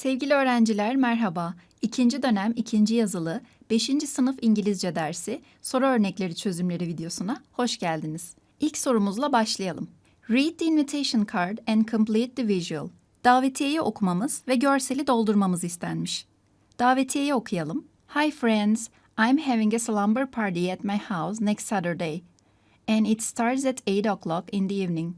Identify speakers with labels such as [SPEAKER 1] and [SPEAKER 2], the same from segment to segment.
[SPEAKER 1] Sevgili öğrenciler merhaba. İkinci dönem ikinci yazılı 5. sınıf İngilizce dersi soru örnekleri çözümleri videosuna hoş geldiniz. İlk sorumuzla başlayalım. Read the invitation card and complete the visual. Davetiyeyi okumamız ve görseli doldurmamız istenmiş. Davetiyeyi okuyalım. Hi friends, I'm having a slumber party at my house next Saturday. And it starts at 8 o'clock in the evening.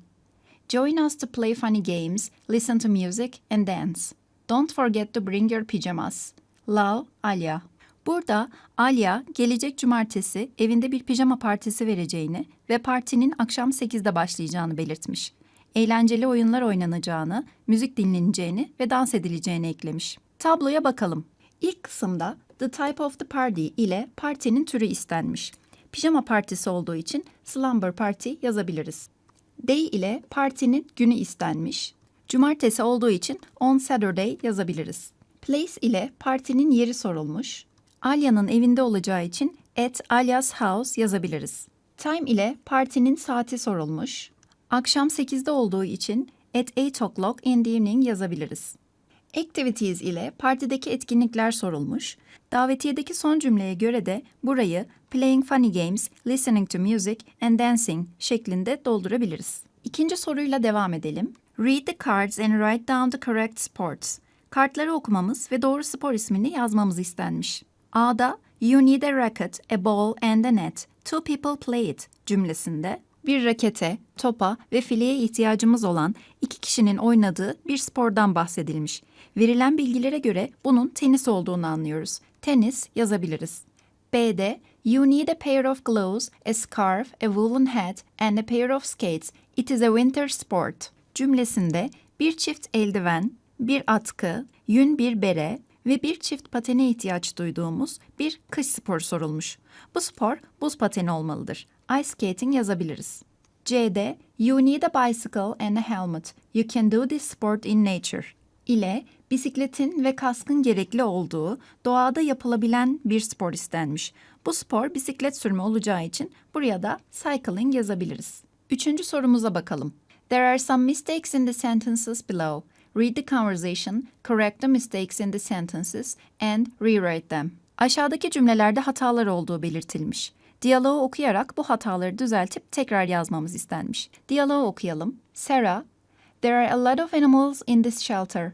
[SPEAKER 1] Join us to play funny games, listen to music, and dance. Don't forget to bring your pajamas. Love, Alya. Burada Alya gelecek cumartesi evinde bir pijama partisi vereceğini ve partinin akşam 8'de başlayacağını belirtmiş. Eğlenceli oyunlar oynanacağını, müzik dinleneceğini ve dans edileceğini eklemiş. Tabloya bakalım. İlk kısımda the type of the party ile partinin türü istenmiş. Pijama partisi olduğu için slumber party yazabiliriz. Day ile partinin günü istenmiş. Cumartesi olduğu için on Saturday yazabiliriz. Place ile partinin yeri sorulmuş. Alya'nın evinde olacağı için at Alya's house yazabiliriz. Time ile partinin saati sorulmuş. Akşam 8'de olduğu için at 8 o'clock in the evening yazabiliriz. Activities ile partideki etkinlikler sorulmuş. Davetiyedeki son cümleye göre de burayı playing funny games, listening to music and dancing şeklinde doldurabiliriz. İkinci soruyla devam edelim. Read the cards and write down the correct sports. Kartları okumamız ve doğru spor ismini yazmamız istenmiş. A'da You need a racket, a ball and a net. Two people play it cümlesinde bir rakete, topa ve fileye ihtiyacımız olan iki kişinin oynadığı bir spordan bahsedilmiş. Verilen bilgilere göre bunun tenis olduğunu anlıyoruz. Tenis yazabiliriz. B'de You need a pair of gloves, a scarf, a woolen hat and a pair of skates. It is a winter sport. Cümlesinde bir çift eldiven, bir atkı, yün bir bere ve bir çift patene ihtiyaç duyduğumuz bir kış sporu sorulmuş. Bu spor buz pateni olmalıdır. Ice skating yazabiliriz. C'de You need a bicycle and a helmet. You can do this sport in nature ile bisikletin ve kaskın gerekli olduğu doğada yapılabilen bir spor istenmiş. Bu spor bisiklet sürme olacağı için buraya da cycling yazabiliriz. Üçüncü sorumuza bakalım. There are some mistakes in the sentences below. Read the conversation, correct the mistakes in the sentences and rewrite them. Aşağıdaki cümlelerde hatalar olduğu belirtilmiş. Diyaloğu okuyarak bu hataları düzeltip tekrar yazmamız istenmiş. Diyaloğu okuyalım. Sarah, There are a lot of animals in this shelter.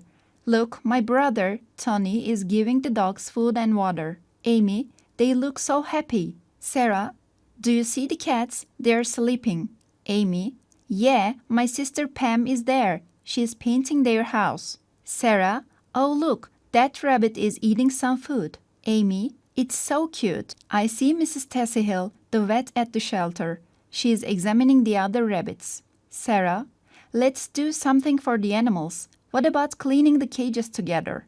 [SPEAKER 1] Look, my brother, Tony, is giving the dogs food and water. Amy, they look so happy. Sarah, do you see the cats? They're sleeping. Amy, yeah, my sister Pam is there. She's painting their house. Sarah, oh look, that rabbit is eating some food. Amy, it's so cute. I see Mrs. Tessihill, the vet at the shelter. She is examining the other rabbits. Sarah, let's do something for the animals. What about cleaning the cages together?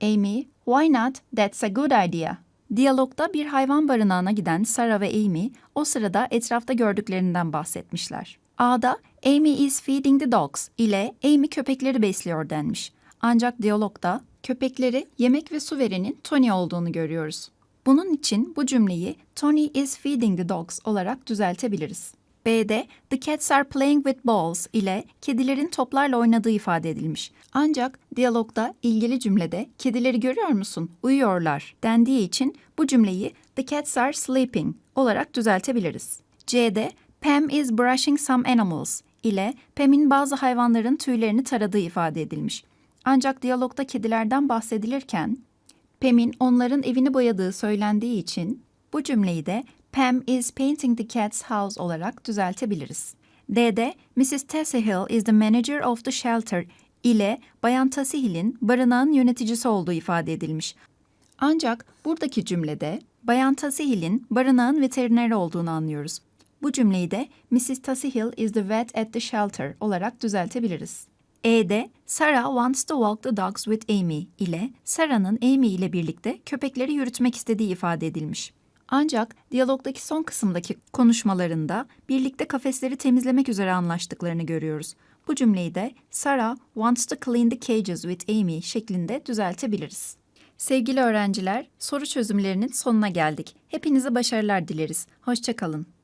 [SPEAKER 1] Amy, why not? That's a good idea. Diyalogda bir hayvan barınağına giden Sarah ve Amy o sırada etrafta gördüklerinden bahsetmişler. A'da Amy is feeding the dogs ile Amy köpekleri besliyor denmiş. Ancak diyalogda köpekleri yemek ve su verenin Tony olduğunu görüyoruz. Bunun için bu cümleyi Tony is feeding the dogs olarak düzeltebiliriz. B'de the cats are playing with balls ile kedilerin toplarla oynadığı ifade edilmiş. Ancak diyalogda ilgili cümlede kedileri görüyor musun? Uyuyorlar dendiği için bu cümleyi the cats are sleeping olarak düzeltebiliriz. C'de Pam is brushing some animals ile Pam'in bazı hayvanların tüylerini taradığı ifade edilmiş. Ancak diyalogda kedilerden bahsedilirken Pam'in onların evini boyadığı söylendiği için bu cümleyi de Pam is painting the cat's house olarak düzeltebiliriz. D'de Mrs. Tessihill is the manager of the shelter ile Bayan Tassihill'in barınağın yöneticisi olduğu ifade edilmiş. Ancak buradaki cümlede Bayan Tassihill'in barınağın veterineri olduğunu anlıyoruz. Bu cümleyi de Mrs. Tassihill is the vet at the shelter olarak düzeltebiliriz. E'de Sarah wants to walk the dogs with Amy ile Sarah'nın Amy ile birlikte köpekleri yürütmek istediği ifade edilmiş. Ancak diyalogdaki son kısımdaki konuşmalarında birlikte kafesleri temizlemek üzere anlaştıklarını görüyoruz. Bu cümleyi de Sarah wants to clean the cages with Amy şeklinde düzeltebiliriz. Sevgili öğrenciler, soru çözümlerinin sonuna geldik. Hepinize başarılar dileriz. Hoşçakalın.